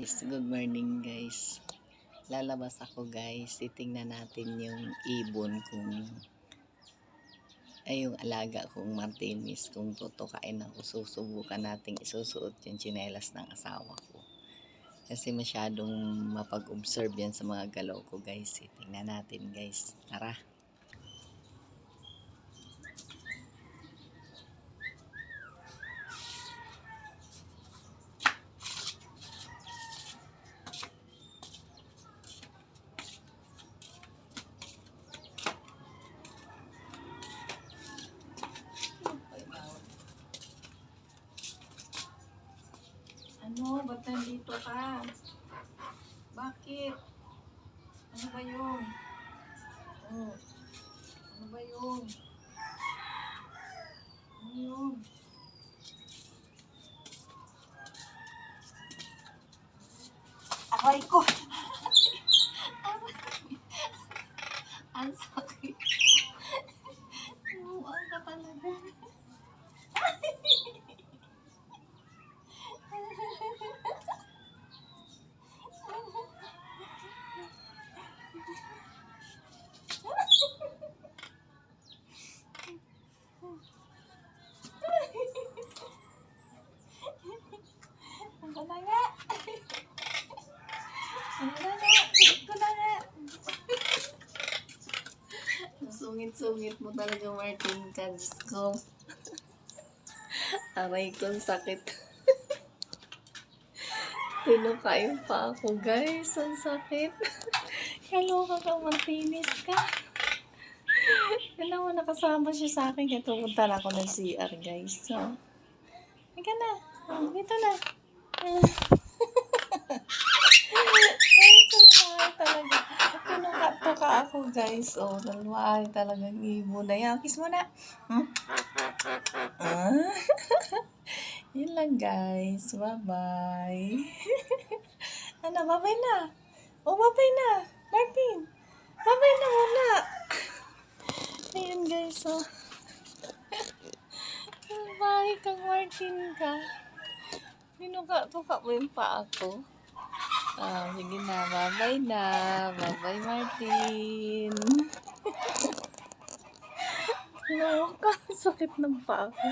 Guys, good morning guys. Lalabas ako guys. Titingnan natin yung ibon kung ay yung alaga kong Martinis kung tutukain ako susubukan nating isusuot yung tsinelas ng asawa ko. Kasi masyadong mapag-observe yan sa mga galaw ko guys. Tingnan natin guys. Tara. Ano? Ba't nandito ka? Bakit? Ano ba yun? Oh. Ano ba yun? Ano yun? Aray ko! Ang sakit. Umuang ka talaga. Ano na nga? Ano na nga? Ito na nga. Sungit-sungit mo talaga Martin ka. Diyos ko. Aray ko, sakit. Tinukain pa ako guys. Ang sakit. Kaloka ka, Martinis ka. Alam mo, nakasama siya sa akin. Kaya pumunta na ako ng CR guys. So, Ika na. Dito na. Ay, salwahay talaga. Tinuka-tuka ako guys. Oh, salwahay talaga. Ibo na yan. Kiss mo na. Hmm? Ah? Yun lang guys. Bye-bye. ano, bye-bye na. Oh, bye-bye na. Martin. Bye-bye na muna. Ayun guys, oh. Bye kang Martin ka. Tinuka-tuka mo yung paa ko. Ah, sige na. Bye-bye na. Bye-bye, Martin. Ano ka? Sakit ng paa ko.